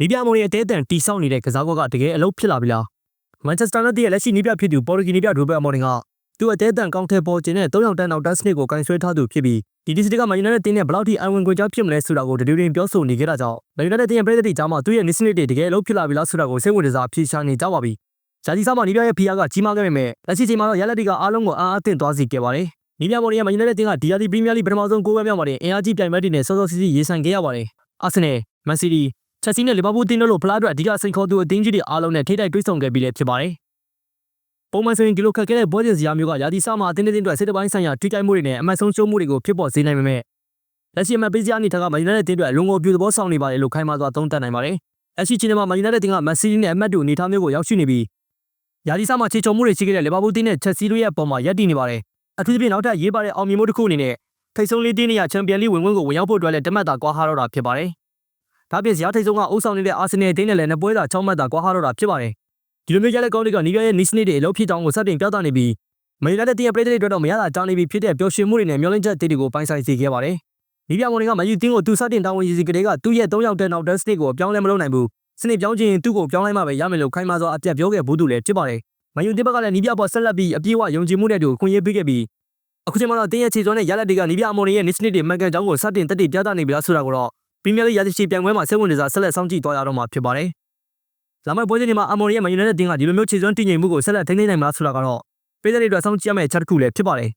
နီးပြမော်ရဲ့အသေးအတန်တီဆောက်နေတဲ့ကစားကွက်ကတကယ်အလုပ်ဖြစ်လာပြီလားမန်ချက်စတာယူနိုက်တက်ရဲ့လက်ရှိနီးပြဖြစ်သူပေါ်တူဂီနီးပြဒိုဘယ်မော်တင်ကသူ့အသေးအတန်ကောင်းတဲ့ပေါ်ကျင်တဲ့၃ယောက်တန်းနောက်တန်းစနစ်ကိုကင်ဆွဲထားသူဖြစ်ပြီးဒီဒီစတစ်ကမန်ယူနိုက်တက်တင်းနဲ့ဘယ်လောက်ထိအဝင်ခွင့်ကြောဖြစ်မလဲဆိုတာကိုတတူတွင်ပြောဆိုနေကြတာကြောင့်မန်ယူနိုက်တက်တင်းရဲ့ပြည်သက်ကြားမှာသူ့ရဲ့နစ်စနစ်တွေတကယ်အလုပ်ဖြစ်လာပြီလားဆိုတာကိုစိတ်ဝင်စားဖြေရှာနေကြပါပြီဂျာဒီဆာမှာနီးပြရဲ့ဖီယာကကြီးမားခဲ့ပေမဲ့လက်ရှိချိန်မှာတော့ရလက်တီကအားလုံးကိုအားအသင့်သွားစေခဲ့ပါတယ်နီးပြမော်ရဲ့မန်ယူနိုက်တက်တင်းကဒီယာဒီပရီးမီးယားလိပထမဆုံး၉ပွဲမြောက်မှာတင်အင်အားကြီးပြိုင်ပွဲတွေနဲ့စောစောစီးစီးရေဆိုင်ခဲ့ရပါတယ်အာဆင်နယ်မန်စီးတီး ချက်စီနဲ့လီဗာပူးတင်းတို့လိုဖလားအတွက်အဓိကစိန်ခေါ်သူအသင်းကြီးတွေအားလုံးနဲ့ထိတိုက်တွေ့ဆုံခဲ့ပြီးလည်းဖြစ်ပါတယ်။ပုံမှန်ဆိုရင်ဒီလိုခက်ခဲတဲ့ဘောကျင်စရာမျိုးကရာသီစမှာအသင်းတွေအတွက်စစ်တပိုင်းဆိုင်ရာထိတိုက်မှုတွေနဲ့အမှတ်ဆုံးရှုံးမှုတွေကိုဖြစ်ပေါ်စေနိုင်ပေမဲ့လက်ရှိအမှတ်ပေးစရာအနေထားကမန်ယူနိုက်တက်တင်းအတွက်အလုံးကိုပြူသဘောဆောင်နေပါတယ်လို့ခိုင်းမှသွားသုံးသပ်နိုင်ပါတယ်။လက်ရှိချိန်မှာမန်ယူနိုက်တက်တင်းကမန်စီးတီးနဲ့အမှတ်တူအနေထားမျိုးကိုရောက်ရှိနေပြီးရာသီစမှာခြေချုံမှုတွေရှိခဲ့တဲ့လီဗာပူးတင်းနဲ့ချက်စီတို့ရဲ့အပေါ်မှာရပ်တည်နေပါတယ်။အထူးသဖြင့်နောက်ထပ်ရေးပါတဲ့အောင်မြင်မှုတစ်ခုအနေနဲ့ထိပ်ဆုံးလေးတင်းနေရချန်ပီယံလိဝင်ခွင့်ကိုဝင်ရောက်ဖို့အတွက်လည်းတမတ်တာကွာဟာတော့တာဖြစ်ပါတယ်။ ဒါပြင်ဇယားထိတ်ဆုံးကအုပ်ဆောင်နေတဲ့အာဆင်နယ်အသင်းနဲ့လည်းနှစ်ပွဲသာ6မှတ်သာကွာဟတော့တာဖြစ်ပါတယ်။ဒီလိုမျိုးရလက်ကောင်းတွေကနီးပြရဲ့နီးစနစ်တွေအလုပ်ဖြစ်တောင်းကိုစတင်ပြသနေပြီးမန်ယူနိုက်တက်တင်းရဲ့ပြည်သက်တွေအတွက်တော့မရတာကြောင်းနေပြီဖြစ်တဲ့ပျော်ရွှင်မှုတွေနဲ့မျောလင့်ချက်တွေကိုပိုင်ဆိုင်စေခဲ့ပါတယ်။နီးပြမော်တွေကမန်ယူတင်းကိုသူစတင်တောင်းဝင်ရစီကလေးကသူ့ရဲ့3ယောက်တဲ့နောက်တန်းစနစ်ကိုအပြောင်းလဲမလုပ်နိုင်ဘူး။စနစ်ပြောင်းခြင်းသူ့ကိုပြောင်းလိုက်မှပဲရမယ်လို့ခိုင်းမှသောအပြတ်ပြောခဲ့ဘူးသူလည်းဖြစ်ပါတယ်။မန်ယူတင်းဘက်ကလည်းနီးပြပေါ်ဆက်လက်ပြီးအပြေးအဝယုံကြည်မှုနဲ့တူခွင့်ရေးပေးခဲ့ပြီးအခုချိန်မှာတော့တင်းရဲ့ခြေစွမ်းနဲ့ရလက်တွေကနီးပြမော်တွေရဲ့နီးစနစ်တွေမှန်ကန်ကြောင်းကိုစတင်တက်တည်ပြသနေပြီလားဆိုတာကိုတော့ ပရီးမီးယားလိရာသီရှည်ပြိုင်ပွဲမှာစိတ်ဝင်စားဆက်လက်စောင့်ကြည့်သွားရတော့မှာဖြစ်ပါတယ်။လာမယ့်ပွဲစဉ်တွေမှာအမော်ရီရဲ့မန်ယူနိုက်တက်တင်းကဒီလိုမျိုးခြေစွမ်းတည်ငြိမ်မှုကိုဆက်လက်ထိန်းသိမ်းနိုင်မလားဆိုတာကတော့ပြည်သက်တွေအတွက်စောင့်ကြည့်ရမယ့်အချက်တစ်ခုလည်းဖြစ်ပါတယ်